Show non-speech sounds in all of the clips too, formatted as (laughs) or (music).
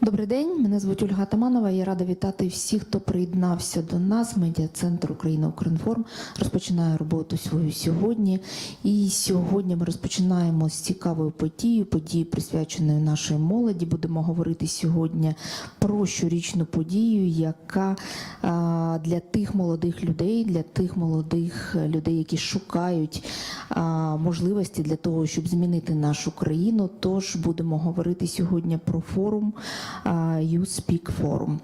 Добрий день, мене звуть Ольга Таманова. Я рада вітати всіх, хто приєднався до нас. Медіа-центр Україна Укрінформ розпочинає роботу свою сьогодні. І сьогодні ми розпочинаємо з цікавою подією, подією присвяченою нашій молоді. Будемо говорити сьогодні про щорічну подію, яка для тих молодих людей, для тих молодих людей, які шукають можливості для того, щоб змінити нашу країну. Тож будемо говорити сьогодні про форум а, You Speak Forum.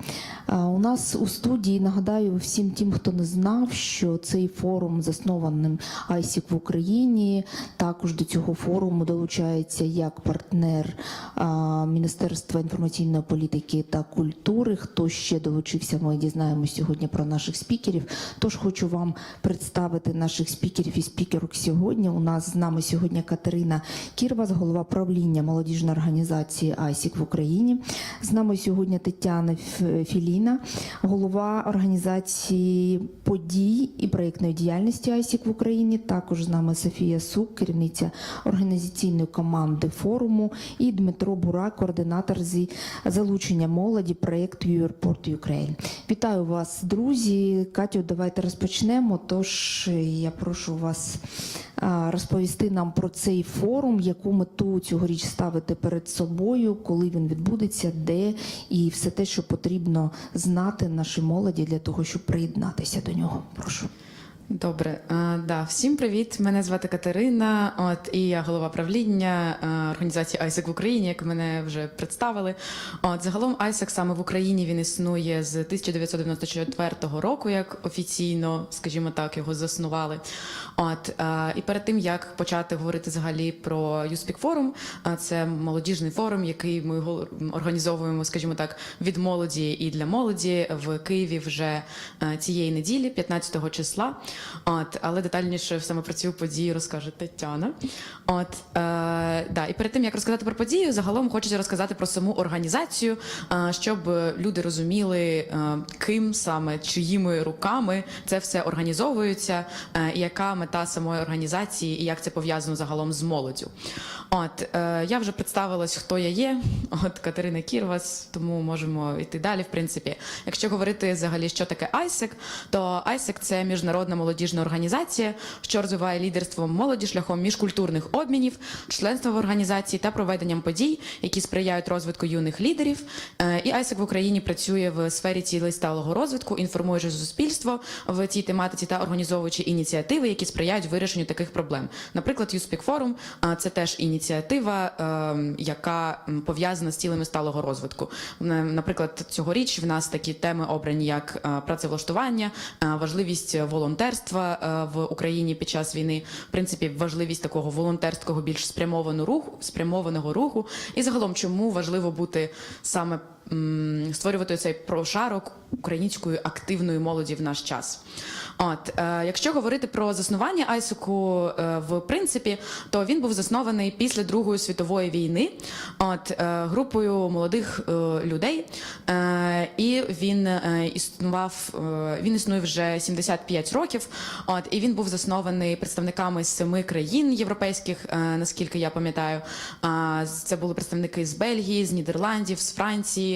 У нас у студії нагадаю всім тим, хто не знав, що цей форум заснований ISIC в Україні. Також до цього форуму долучається як партнер Міністерства інформаційної політики та культури. Хто ще долучився, ми дізнаємося сьогодні про наших спікерів. Тож хочу вам представити наших спікерів і спікерок сьогодні. У нас з нами сьогодні Катерина Кірвас, голова правління молодіжної організації ISIC в Україні. З нами сьогодні Тетяна Філіна, голова організації подій і проєктної діяльності ISIC в Україні. Також з нами Софія Сук, керівниця організаційної команди форуму, і Дмитро Бурак, координатор зі залучення молоді проєкту Юрпорт Ukraine. Вітаю вас, друзі. Катю, давайте розпочнемо. Тож я прошу вас розповісти нам про цей форум, яку мету цьогоріч ставити перед собою, коли він відбудеться, де і все те, що потрібно знати нашій молоді для того, щоб приєднатися до нього. Прошу. Добре, да, всім привіт. Мене звати Катерина. От і я голова правління організації ISEC в Україні, як мене вже представили. От загалом ISEC саме в Україні він існує з 1994 року, як офіційно, скажімо так, його заснували. От і перед тим як почати говорити взагалі про USpeak Forum, е, це молодіжний форум, який ми організовуємо, скажімо так, від молоді і для молоді в Києві вже цієї неділі, 15 числа. От, але детальніше саме про цю подію розкаже Тетяна. От, е, да, і перед тим як розказати про подію, загалом хочеться розказати про саму організацію, е, щоб люди розуміли, е, ким саме чиїми руками це все організовується, е, яка мета самої організації, і як це пов'язано загалом з молоддю. От е, я вже представилась, хто я є. От Катерина Кірвас, тому можемо йти далі. В принципі, якщо говорити взагалі, що таке ISEC, то ISEC – це міжнародна молодіжна організація, що розвиває лідерство молоді шляхом міжкультурних обмінів, членства в організації та проведенням подій, які сприяють розвитку юних лідерів. Е, І ISEC в Україні працює в сфері цілей сталого розвитку, інформуючи суспільство в цій тематиці та організовуючи ініціативи, які сприяють вирішенню таких проблем. Наприклад, You Speak Forum – це теж ініціатива, е, яка пов'язана з цілями сталого розвитку. М, Наприклад, цьогоріч в нас такі теми обрані, як е, працевлаштування, е, важливість волонтерства е, в Україні під час війни, в принципі, важливість такого волонтерського більш спрямованого руху, спрямованого руху, і загалом, чому важливо бути саме створювати цей прошарок української активної молоді в наш час. От, е, якщо говорити про заснування Айсуку, е, в принципі, то він був заснований після Другої світової війни, от е, групою молодих е, людей, е, і він е, існував. Е, він існує вже 75 років. От і він був заснований представниками семи країн європейських, е, наскільки я пам'ятаю. А, Це були представники з Бельгії, з Нідерландів, з Франції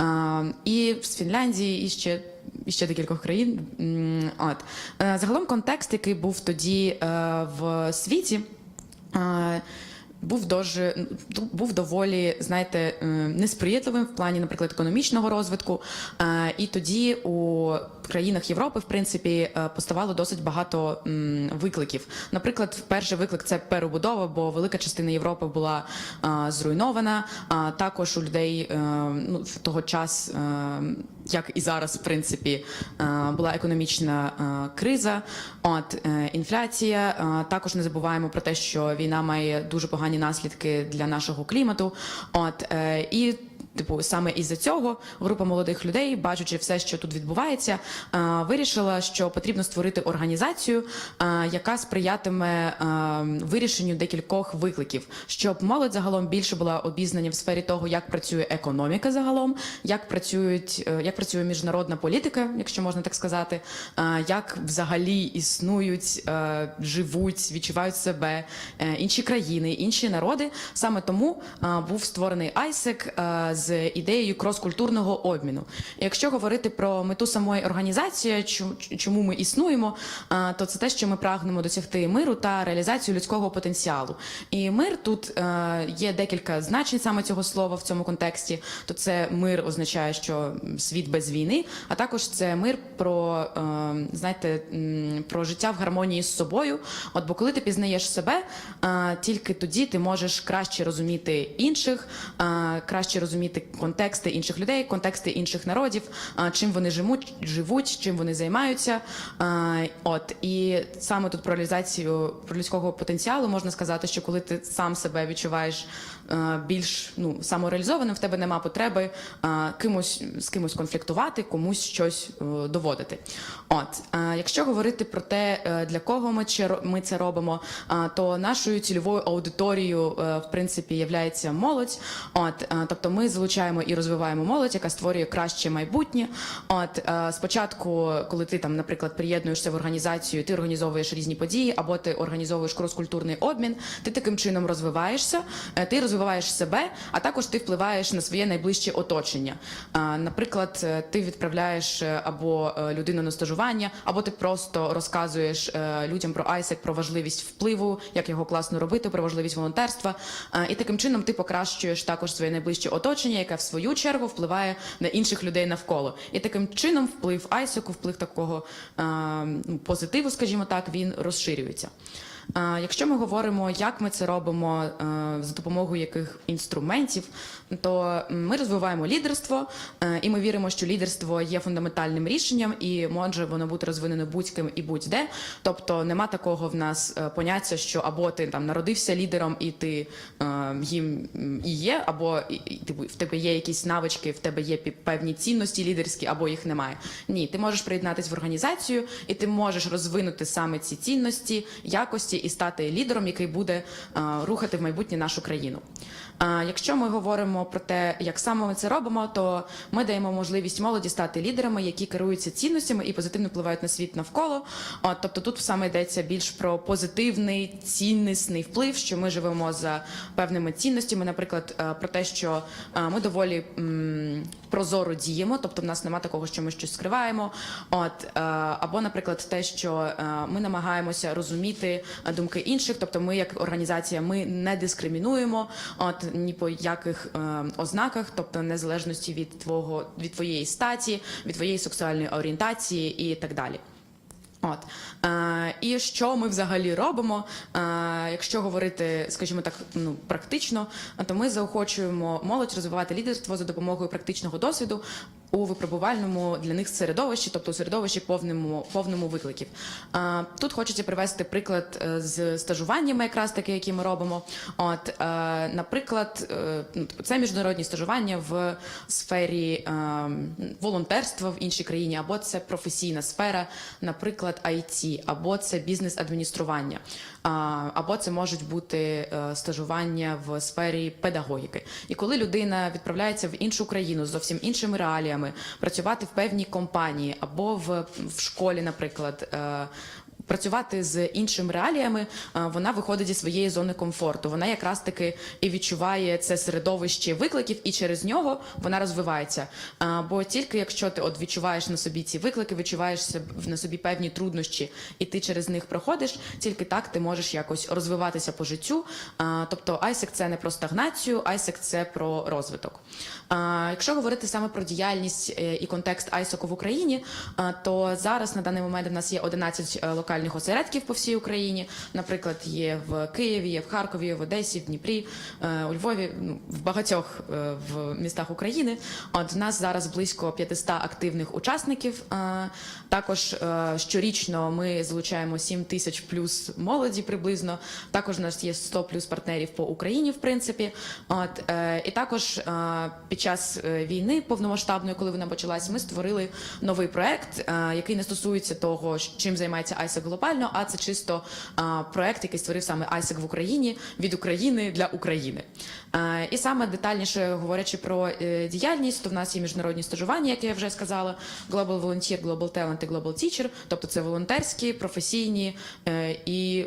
е, і з Фінляндії, і ще і ще декількох країн. От Е, загалом контекст, який був тоді е, в світі. Був дуже ну, був доволі, знаєте, е, несприятливим в плані, наприклад, економічного розвитку. Е, І тоді у країнах Європи, в принципі, е, поставало досить багато викликів. Наприклад, перший виклик це перебудова, бо велика частина Європи була зруйнована. А також у людей ну, в того час, е, як і зараз, в принципі, е, була економічна е, криза, от е, інфляція. Також не забуваємо про те, що війна має дуже погані наслідки для нашого клімату. От і Типу, саме із-за цього група молодих людей, бачачи все, що тут відбувається, вирішила, що потрібно створити організацію, яка сприятиме вирішенню декількох викликів, щоб молодь загалом більше була обізнання в сфері того, як працює економіка загалом, як працюють, е, як працює міжнародна політика, якщо можна так сказати, як взагалі існують, е, живуть, відчувають себе е, інші країни, інші народи. Саме тому був створений ISEC з з ідеєю крос-культурного обміну. Якщо говорити про мету самої організації, чому ми існуємо, то це те, що ми прагнемо досягти миру та реалізацію людського потенціалу. І мир тут е, є декілька значень саме цього слова в цьому контексті. То це мир означає, що світ без війни, а також це мир про е, знаєте, про життя в гармонії з собою. От бо коли ти пізнаєш себе, е, тільки тоді ти можеш краще розуміти інших, краще розуміти контексти інших людей, контексти інших народів, чим вони живуть, живуть, чим вони займаються. От і саме тут про реалізацію про людського потенціалу можна сказати, що коли ти сам себе відчуваєш більш ну самореалізованим, в тебе нема потреби е, кимось з кимось конфліктувати, комусь щось е, доводити. От е, якщо говорити про те, е, для кого ми ми це робимо, е, то нашою цільовою аудиторією е, в принципі являється молодь. От е, тобто ми залучаємо і розвиваємо молодь, яка створює краще майбутнє. От е, спочатку, коли ти там, наприклад, приєднуєшся в організацію, ти організовуєш різні події, або ти організовуєш крос-культурний обмін, ти таким чином розвиваєшся, е, ти розвиваєш себе, а також ти впливаєш на своє найближче оточення. Наприклад, е, ти відправляєш е, або е, людину на стажування, або ти просто розказуєш людям про ISEC, про важливість впливу, як його класно робити, про важливість волонтерства. І таким чином ти покращуєш також своє найближче оточення, яке в свою чергу впливає на інших людей навколо. І таким чином вплив ISEC, вплив такого ну, позитиву, скажімо так, він розширюється. Якщо ми говоримо, як ми це робимо е, за допомогою яких інструментів, то ми розвиваємо лідерство, е, і ми віримо, що лідерство є фундаментальним рішенням, і може воно бути розвинено будь-ким і будь-де. Тобто нема такого в нас е, поняття, що або ти там народився лідером, і ти е, їм і є, або типу, в тебе є якісь навички, в тебе є певні цінності лідерські, або їх немає. Ні, ти можеш приєднатися в організацію, і ти можеш розвинути саме ці цінності, якості і стати лідером, який буде рухати в майбутнє нашу країну. А якщо ми говоримо про те, як саме ми це робимо, то ми даємо можливість молоді стати лідерами, які керуються цінностями і позитивно впливають на світ навколо. Тобто тут саме йдеться більш про позитивний ціннісний вплив, що ми живемо за певними цінностями, наприклад, е, про те, що е, ми доволі прозоро діємо, тобто в нас немає такого, що ми щось скриваємо. От е, або, наприклад, те, що е, ми намагаємося розуміти е, думки інших, тобто ми, як організація, ми не дискримінуємо, от ні по яких ознаках, тобто незалежності від твого від твоєї статі, від твоєї сексуальної орієнтації і так далі. От е, і що ми взагалі робимо? Е, якщо говорити, скажімо так, ну практично, то ми заохочуємо молодь розвивати лідерство за допомогою практичного досвіду у випробувальному для них середовищі, тобто у середовищі повному повному викликів. Тут хочеться привести приклад е, з стажуваннями, якраз таки, які ми робимо. От, е, наприклад, е, ну, типу, це міжнародні стажування в сфері волонтерства в іншій країні, або це професійна сфера, наприклад, IT, або це бізнес-адміністрування, або це можуть бути е, стажування в сфері педагогіки. І коли людина відправляється в іншу країну з зовсім іншими реаліями, працювати в певній компанії або в, в школі, наприклад. Працювати з іншими реаліями, вона виходить зі своєї зони комфорту. Вона якраз таки і відчуває це середовище викликів, і через нього вона розвивається. Бо тільки якщо ти от відчуваєш на собі ці виклики, відчуваєш на собі певні труднощі, і ти через них проходиш, тільки так ти можеш якось розвиватися по життю. Тобто ISEC – це не про стагнацію, ISEC – це про розвиток. Якщо говорити саме про діяльність е, і контекст ISEC в Україні, то зараз на даний момент у нас є 11 е, локальних осередків по всій Україні. Наприклад, є в Києві, є в Харкові, в Одесі, в Дніпрі, е, у Львові, ну, в багатьох е, в містах України. От нас зараз близько 500 активних учасників. Е, Також щорічно ми залучаємо 7 тисяч плюс молоді приблизно. Також у нас є 100 плюс партнерів по Україні, в принципі. От і також під час війни повномасштабної, коли вона почалась, ми створили новий проект, який не стосується того, чим займається ISEC глобально, а це чисто а, проект, який створив саме ISEC в Україні від України для України. А, І саме детальніше говорячи про е, діяльність, то в нас є міжнародні стажування, як я вже сказала, Global Volunteer, Global Talent і Global Teacher, тобто це волонтерські, професійні е, і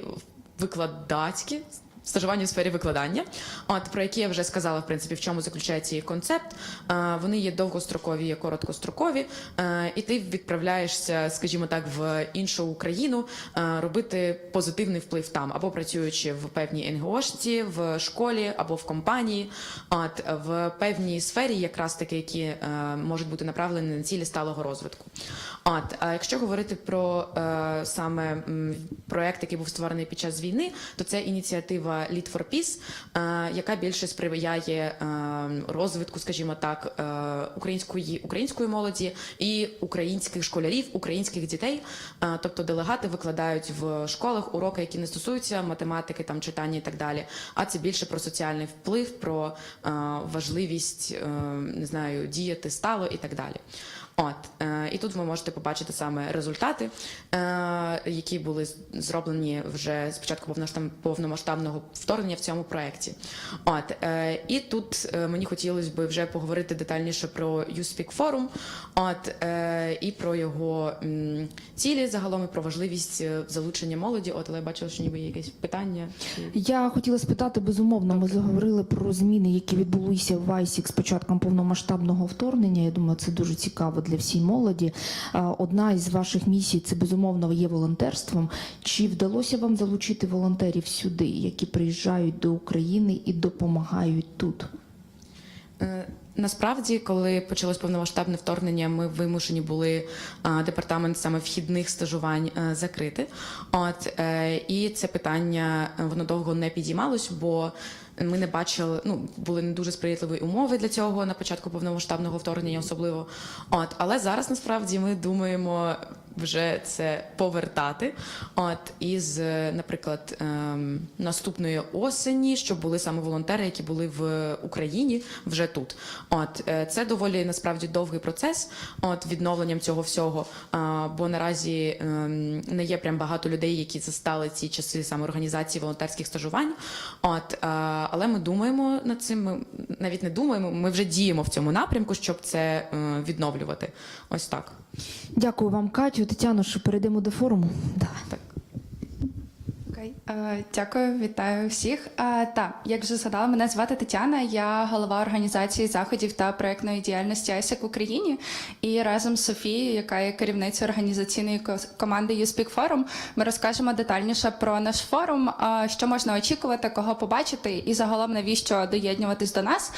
викладацькі стажування у сфері викладання, от про які я вже сказала, в принципі, в чому заключається їх концепт. Е, Вони є довгострокові, є короткострокові, е, і ти відправляєшся, скажімо так, в іншу країну е, робити позитивний вплив там, або працюючи в певній НГОшці, в школі або в компанії, от в певній сфері, якраз таки, які можуть бути направлені на цілі сталого розвитку. От а якщо говорити про саме проект, який був створений під час війни, то це ініціатива Lead for Peace, е, яка більше сприяє е, розвитку, скажімо так, е, української української молоді і українських школярів, українських дітей. Тобто делегати викладають в школах уроки, які не стосуються математики, там читання і так далі. А це більше про соціальний вплив, про важливість не знаю, діяти стало і так далі. От е, і тут ви можете побачити саме результати, е, які були зроблені вже з початку повномасштабного вторгнення в цьому проєкті. От е, і тут мені хотілося б вже поговорити детальніше про YouSpeak Forum, от е, і про його цілі загалом і про важливість залучення молоді. От але я бачила, що ніби є якесь питання. Я хотіла спитати, безумовно, ми заговорили про зміни, які відбулися в ВАЙСІК з початком повномасштабного вторгнення. Я думаю, це дуже цікаво для всій молоді. Одна із ваших місій це безумовно є волонтерством. Чи вдалося вам залучити волонтерів сюди, які приїжджають до України і допомагають тут? Е, Насправді, коли почалось повномасштабне вторгнення, ми вимушені були департамент саме вхідних стажувань е, закрити. От е, і це питання воно довго не підіймалось, бо ми не бачили, ну були не дуже сприятливі умови для цього на початку повномасштабного вторгнення, особливо. От, але зараз насправді ми думаємо вже це повертати. От із, е, наприклад, ем, наступної осені, щоб були саме волонтери, які були в Україні вже тут. От е, це доволі насправді довгий процес. От відновленням цього всього. А, бо наразі ем, не є прям багато людей, які застали ці часи саме організації волонтерських стажувань. От а, але ми думаємо над цим. Ми навіть не думаємо. Ми вже діємо в цьому напрямку, щоб це е, відновлювати. Ось так. Дякую вам, Катю. Тетяно, що перейдемо до форуму. Давай. Так. Е, дякую, вітаю всіх. Е, Так, як вже згадала, мене звати Тетяна. Я голова організації заходів та проектної діяльності ISEC в Україні. І разом з Софією, яка є керівницею організаційної ко- команди YouSpeak Forum, ми розкажемо детальніше про наш форум, е, що можна очікувати, кого побачити, і загалом навіщо доєднуватись до нас.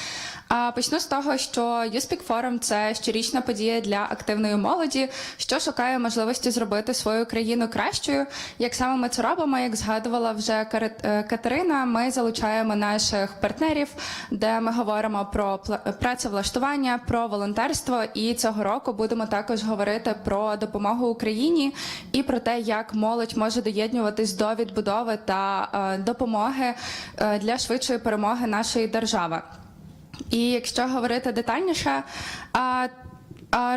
Почну з того, що YouSpeak Forum – це щорічна подія для активної молоді, що шукає можливості зробити свою країну кращою. Як саме ми це робимо, як згадувала вже е, Катерина, ми залучаємо наших партнерів, де ми говоримо про працевлаштування, про волонтерство. І цього року будемо також говорити про допомогу Україні і про те, як молодь може доєднуватись до відбудови та е, допомоги е, для швидшої перемоги нашої держави. І якщо говорити детальніше,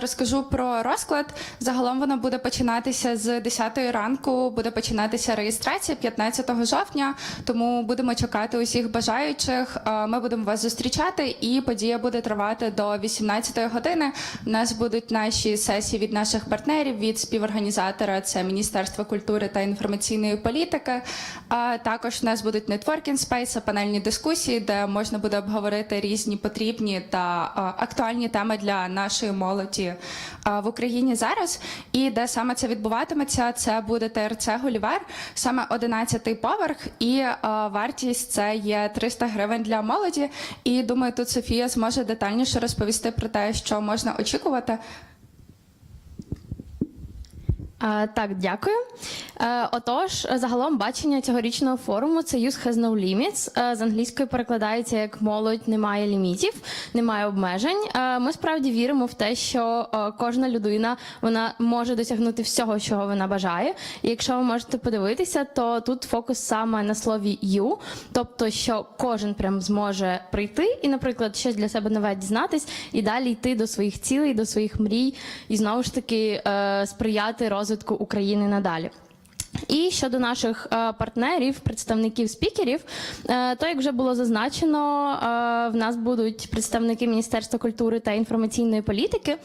розкажу про розклад. Загалом воно буде починатися з 10 ранку, буде починатися реєстрація 15 жовтня. Тому будемо чекати усіх бажаючих. Ми будемо вас зустрічати, і подія буде тривати до 18 години. У нас будуть наші сесії від наших партнерів, від співорганізатора це Міністерство культури та інформаційної політики. А також у нас будуть нетворкінг спейси, панельні дискусії, де можна буде обговорити різні потрібні та актуальні теми для нашої молоді а, в Україні зараз. І де саме це відбуватиметься, це буде ТРЦ Голівер, саме 11-й поверх, і а, вартість це є 300 гривень для молоді. І думаю, тут Софія зможе детальніше розповісти про те, що можна очікувати. Так, дякую. Е, отож, загалом бачення цьогорічного форуму це Youth has no limits. Е, з англійської перекладається як молодь немає лімітів, немає обмежень. Е, ми справді віримо в те, що кожна людина вона може досягнути всього, чого вона бажає. І якщо ви можете подивитися, то тут фокус саме на слові you, тобто, що кожен прям зможе прийти і, наприклад, щось для себе нове дізнатись, і далі йти до своїх цілей, до своїх мрій, і знову ж таки сприяти розвитку України надалі. І щодо наших е, партнерів, представників спікерів, е, то як вже було зазначено, е, в нас будуть представники Міністерства культури та інформаційної політики.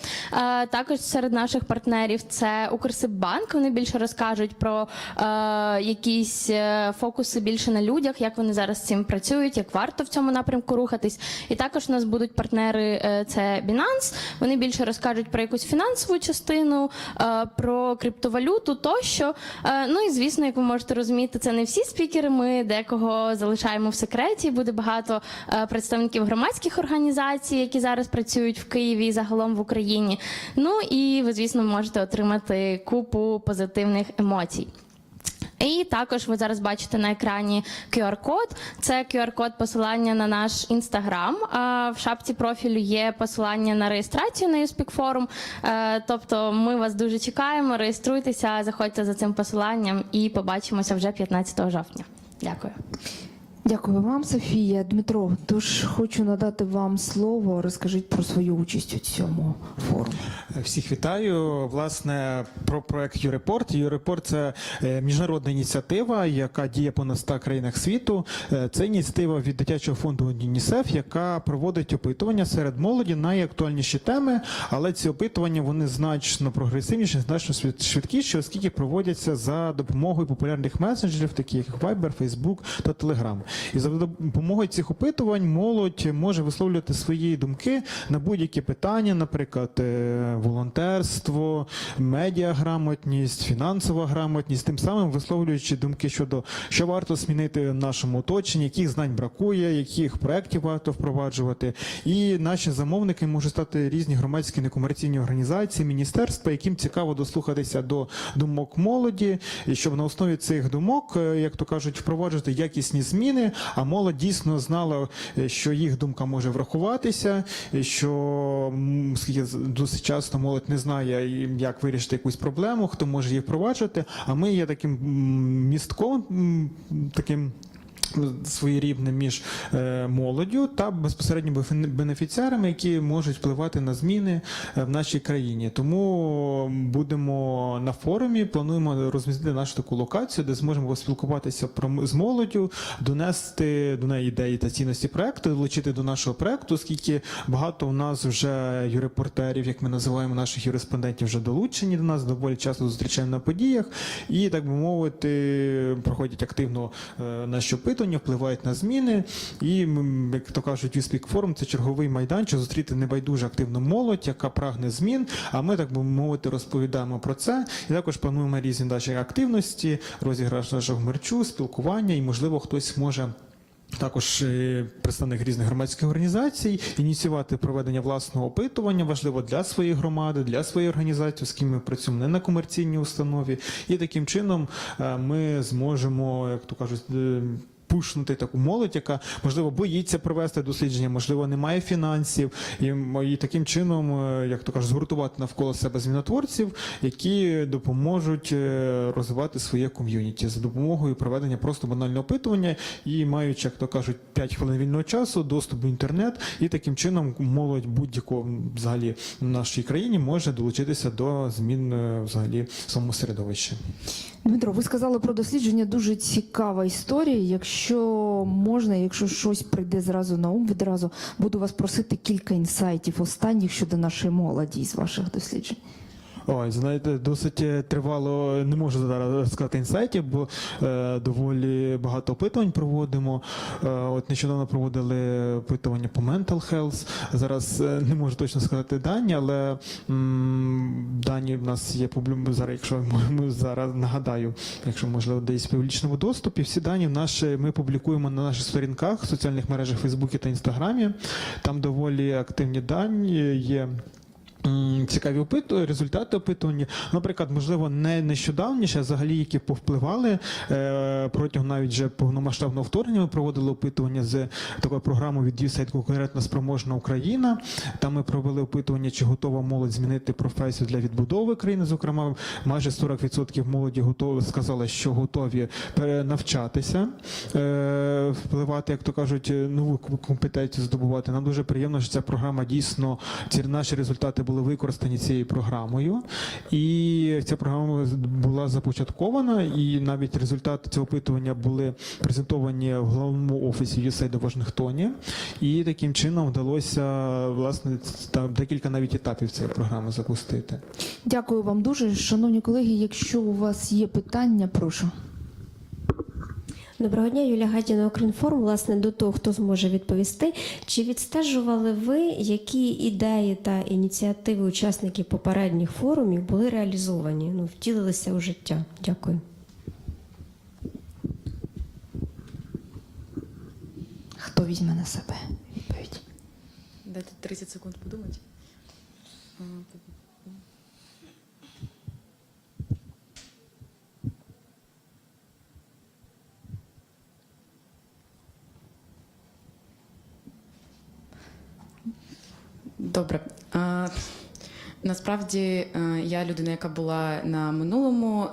Також серед наших партнерів це Укрсиббанк. Вони більше розкажуть про якісь фокуси більше на людях, як вони зараз цим працюють, як варто в цьому напрямку рухатись. І також у нас будуть партнери це Binance. Вони більше розкажуть про якусь фінансову частину, про криптовалюту тощо. Ну і звісно, як ви можете розуміти, це не всі спікери. Ми декого залишаємо в секреті. Буде багато е, представників громадських організацій, які зараз працюють в Києві і загалом в Україні. Ну і ви, звісно, можете отримати купу позитивних емоцій. І також ви зараз бачите на екрані QR-код. Це QR-код посилання на наш інстаграм. В шапці профілю є посилання на реєстрацію на USpeak Forum. Е, Тобто ми вас дуже чекаємо. Реєструйтеся, заходьте за цим посиланням і побачимося вже 15 жовтня. Дякую. Дякую вам, Софія. Дмитро, тож хочу надати вам слово. Розкажіть про свою участь у цьому форумі. Всіх вітаю. Власне, про проект Юрепорт. Юрепорт це е, міжнародна ініціатива, яка діє по на 100 країнах світу. Е, Це ініціатива від дитячого фонду ЮНІСЕФ, яка проводить опитування серед молоді найактуальніші теми. Але ці опитування вони значно прогресивніші, значно швид- швидкіші, оскільки проводяться за допомогою популярних месенджерів, таких як Viber, Facebook та Telegram. І за допомогою цих опитувань молодь може висловлювати свої думки на будь-які питання, наприклад, е, волонтерство, медіаграмотність, фінансова грамотність, тим самим висловлюючи думки щодо що варто змінити в нашому оточенні, яких знань бракує, яких проєктів варто впроваджувати. І наші замовники можуть стати різні громадські некомерційні організації, міністерства, яким цікаво дослухатися до думок молоді, і щоб на основі цих думок, е, як то кажуть, впроваджувати якісні зміни, а молодь дійсно знала, е, що їх думка може врахуватися, що м, з- досить часто молодь не знає, як вирішити якусь проблему, хто може її впроваджувати. А ми є таким містком, таким своєрідним між е, молоддю та безпосередньо бенефіціарами, які можуть впливати на зміни е, в нашій країні. Тому будемо на форумі, плануємо розмістити нашу таку локацію, де зможемо поспілкуватися з молоддю, донести до неї ідеї та цінності проекту, долучити до нашого проекту, оскільки багато у нас вже юрепортерів, як ми називаємо наших юреспондентів, вже долучені до нас, доволі часто зустрічаємо на подіях, і так би мовити, проходять активно е, наші опитування, впливають на зміни. І як то кажуть, Віспік форум це черговий майданчик зустріти небайдуже активну молодь, яка прагне змін. А ми так би мовити розповідаємо про це. І також плануємо різні наші активності, розіграш нашого мерчу, спілкування, і можливо хтось може. Також е, представник різних громадських організацій ініціювати проведення власного опитування важливо для своєї громади, для своєї організації, з ким ми працюємо не на комерційній установі, і таким чином е, ми зможемо, як то кажуть. Пушнути таку молодь, яка можливо боїться провести дослідження, можливо, не має фінансів, і, і таким чином, е, як то кажуть, згуртувати навколо себе змінотворців, які допоможуть е, розвивати своє ком'юніті за допомогою проведення просто банального опитування і маючи, як то кажуть, 5 хвилин вільного часу, доступ до інтернет, і таким чином молодь будь-якого взагалі в нашій країні може долучитися до змін е, взагалі в своєму середовищі. Дмитро, ви сказали про дослідження. Дуже цікава історія. Якщо можна, якщо щось прийде зразу на ум, відразу буду вас просити кілька інсайтів останніх щодо нашої молоді з ваших досліджень. Ой, знаєте, досить е, тривало, не можу зараз сказати інсайтів, бо е, доволі багато опитувань проводимо. Е, от нещодавно проводили опитування по mental health. Зараз е, не можу точно сказати дані, але м, дані в нас є зараз, якщо (laughs) ми зараз нагадаю, якщо можливо десь в публічному доступі, всі дані в наші ми публікуємо на наших сторінках в соціальних мережах Фейсбуці та Інстаграмі. Там доволі активні дані є. Цікаві опиту, результати опитування. Наприклад, можливо, не нещодавніше, а взагалі, які повпливали е, протягом навіть вже повномасштабного вторгнення. Ми проводили опитування з такою програмою від USAID конкурентно спроможна Україна. Там ми провели опитування, чи готова молодь змінити професію для відбудови країни. Зокрема, майже 40% молоді готові сказали, що готові перенавчатися, е, впливати, як то кажуть, нову компетенцію здобувати. Нам дуже приємно, що ця програма дійсно ці наші результати були були використані цією програмою. І ця програма була започаткована, і навіть результати цього опитування були презентовані в головному офісі USAID у Вашингтоні. І таким чином вдалося власне там декілька навіть етапів цієї програми запустити. Дякую вам дуже, шановні колеги. Якщо у вас є питання, прошу. Доброго дня, Юлія Гадіна, Укрінформ. Власне, до того, хто зможе відповісти. Чи відстежували ви, які ідеї та ініціативи учасників попередніх форумів були реалізовані, ну, втілилися у життя? Дякую. Хто візьме на себе відповідь? Дайте 30 секунд подумати. Добре. Насправді е, я людина, яка була на минулому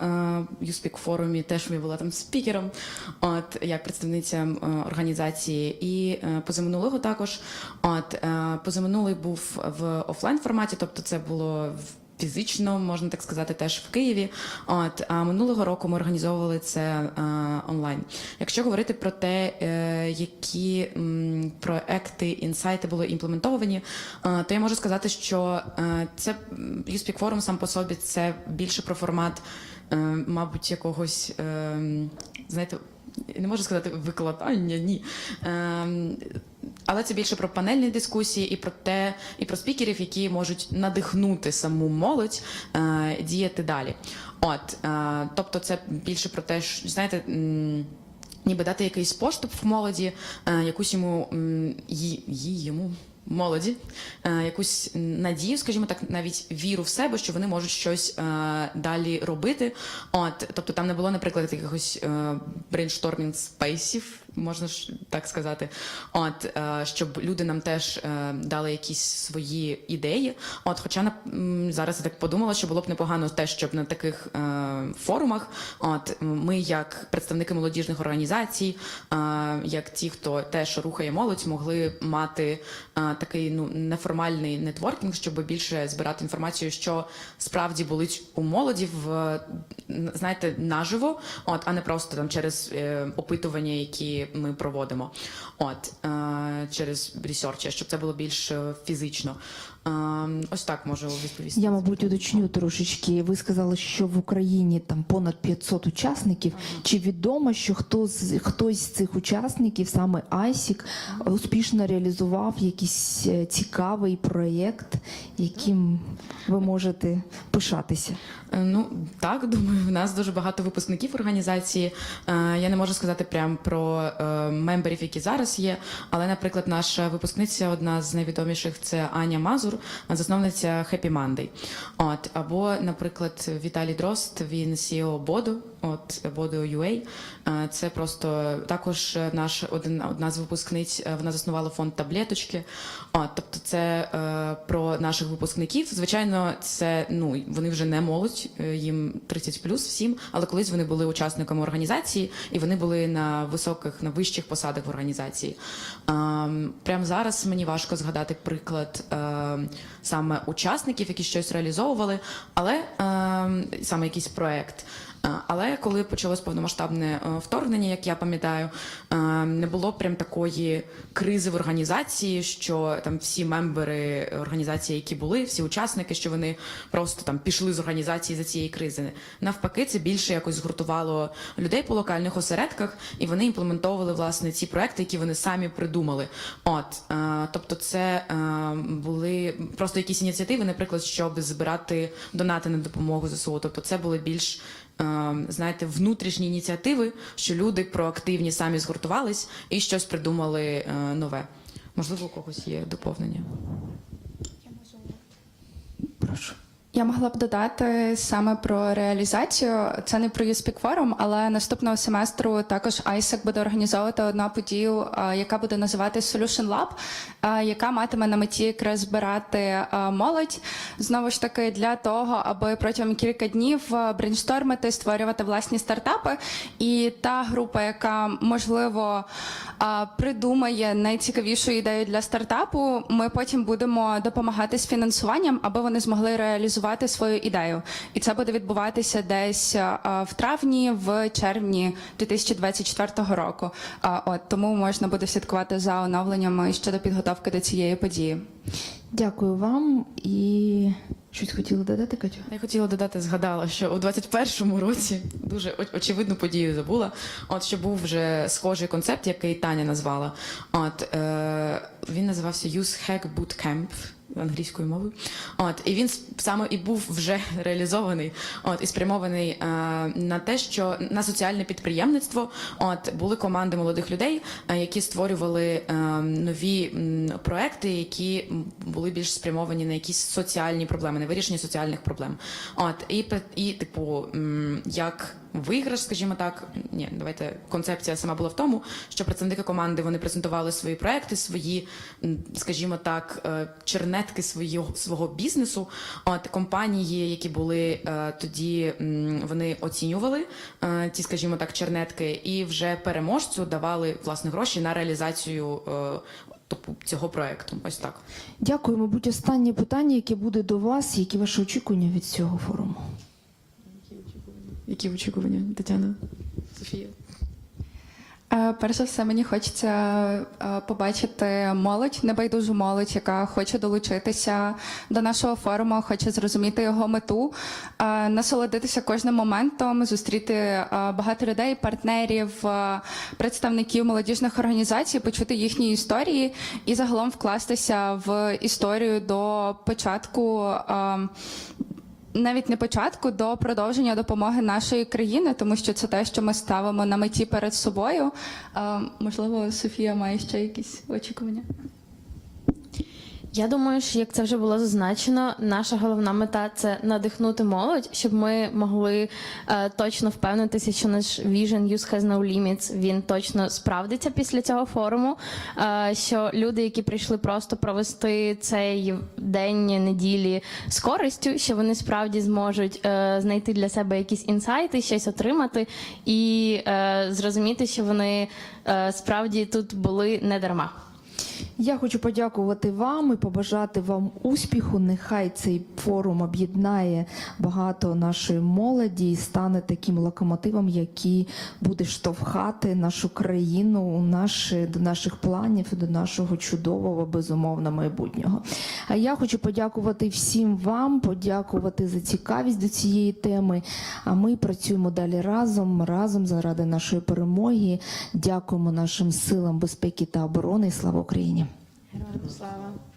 юспік форумі, теж я була там спікером, от як представниця е, організації, і е, позаминулого також. От е, позаминулий був в офлайн форматі, тобто це було в. Фізично, можна так сказати, теж в Києві. От а минулого року ми організовували це е, онлайн. Якщо говорити про те, е, які проекти, інсайти були імплементовані, е, то я можу сказати, що це м, YouSpeak Forum сам по собі це більше про формат, мабуть, якогось, е, знаєте. Не можу сказати викладання, ні. Але це більше про панельні дискусії і про те, і про спікерів, які можуть надихнути саму молодь е, діяти далі. От, е, тобто, це більше про те, що знаєте. Ніби дати якийсь поштовх в молоді, е, якусь йому її йому молоді, е, якусь надію, скажімо так, навіть віру в себе, що вони можуть щось е, далі робити. От, тобто там не було, наприклад, якихось брейнштормінг спейсів, можна ж так сказати. От, е, щоб люди нам теж дали якісь свої ідеї. От, хоча на зараз я так подумала, що було б непогано те, щоб на таких форумах, от ми, як представники молодіжних організацій, як ті, хто теж рухає молодь, могли мати такий ну неформальний нетворкінг, щоб більше збирати інформацію, що справді болить у молоді в знаєте наживо, от а не просто там через е, опитування, які ми проводимо, от е, через ресерчі, щоб це було більш е, фізично. Ось так можу відповісти. Я, мабуть, уточню трошечки. Ви сказали, що в Україні там понад 500 учасників. Чи відомо, що хто з хтось з цих учасників, саме Айсік, успішно реалізував якийсь е, цікавий проєкт, яким ви можете пишатися? Е, Ну так, думаю, в нас дуже багато випускників організації. Е, Я не можу сказати прям про мемберів, які зараз є. Але, наприклад, наша випускниця, одна з найвідоміших, це Аня Мазур, засновниця Happy Monday. От або, наприклад, Віталій Дрозд, він CEO Бодо, от Бодо UA. Е, Це просто також наш один одна з випускниць. е, Вона заснувала фонд таблеточки. От, тобто, це е, про наших випускників. Звичайно, це ну вони вже не молодь, е, їм 30 плюс всім, але колись вони були учасниками організації і вони були на високих, на вищих посадах в організації. Ем, Прямо зараз мені важко згадати приклад ем, саме учасників, які щось реалізовували, але ем, саме якийсь проект. Е, Але коли почалось повномасштабне е, вторгнення, як я пам'ятаю, е, не було прям такої кризи в організації, що там всі мембери організації, які були, всі учасники, що вони просто там пішли з організації за цієї кризи. Навпаки, це більше якось згуртувало людей по локальних осередках, і вони імплементовували власне ці проекти, які вони самі придумали. От тобто, це були просто якісь ініціативи, наприклад, щоб збирати донати на допомогу ЗСУ. Тобто, це були більш знаєте, внутрішні ініціативи, що люди проактивні самі згуртувались і щось придумали е, нове. Можливо, у когось є доповнення. Прошу. Я могла б додати саме про реалізацію. Це не про USpeak Forum, але наступного семестру також ISEC буде організовувати одну подію, яка буде називатися Solution Lab, яка матиме на меті якраз збирати молодь знову ж таки для того, аби протягом кілька днів брейнштормити, створювати власні стартапи. І та група, яка можливо придумає найцікавішу ідею для стартапу, ми потім будемо допомагати з фінансуванням, аби вони змогли реалізувати свою ідею. І це буде відбуватися десь а, в травні, в червні 2024 року. А, От тому можна буде слідкувати за оновленнями щодо підготовки до цієї події. Дякую вам і щось хотіла додати, Катю? Я хотіла додати, згадала, що у 21-му році дуже оч- очевидну подію забула. От що був вже схожий концепт, який Таня назвала. От е, він називався Youth Hack Bootcamp англійською мовою. От і він саме і був вже (laughs) реалізований. От і спрямований е, на те, що на соціальне підприємництво. От були команди молодих людей, е, які створювали е, нові проекти, які були більш спрямовані на якісь соціальні проблеми, на вирішення соціальних проблем. От і і типу, як виграш, скажімо так, ні, давайте концепція сама була в тому, що представники команди вони презентували свої проекти, свої, скажімо так, е, чернетки свого свого бізнесу. От компанії, які були е, тоді, вони оцінювали е, ці, скажімо так, чернетки, і вже переможцю давали власне гроші на реалізацію. Тобто цього проекту, ось так. Дякую. Мабуть, останнє питання, яке буде до вас, які ваші очікування від цього форуму? Які очікування, Тетяна? Софія? Е, Перш за все, мені хочеться е, побачити молодь, небайдужу молодь, яка хоче долучитися до нашого форуму, хоче зрозуміти його мету, е, насолодитися кожним моментом, зустріти багато людей, партнерів, представників молодіжних організацій, почути їхні історії і загалом вкластися в історію до початку. Навіть не початку до продовження допомоги нашої країни, тому що це те, що ми ставимо на меті перед собою. Можливо, Софія має ще якісь очікування. Я думаю, що як це вже було зазначено, наша головна мета це надихнути молодь, щоб ми могли е, точно впевнитися, що наш Vision Youth Has No Limits, він точно справдиться після цього форуму. Е, що люди, які прийшли просто провести цей день неділі з користю, що вони справді зможуть е, знайти для себе якісь інсайти, щось отримати і е, зрозуміти, що вони е, справді тут були не дарма. Я хочу подякувати вам і побажати вам успіху. Нехай цей форум об'єднає багато нашої молоді і стане таким локомотивом, який буде штовхати нашу країну у наші, до наших планів до нашого чудового безумовно майбутнього. А я хочу подякувати всім вам, подякувати за цікавість до цієї теми. А ми працюємо далі разом, разом заради нашої перемоги. Дякуємо нашим силам безпеки та оборони. Слава Україні! Героям слава!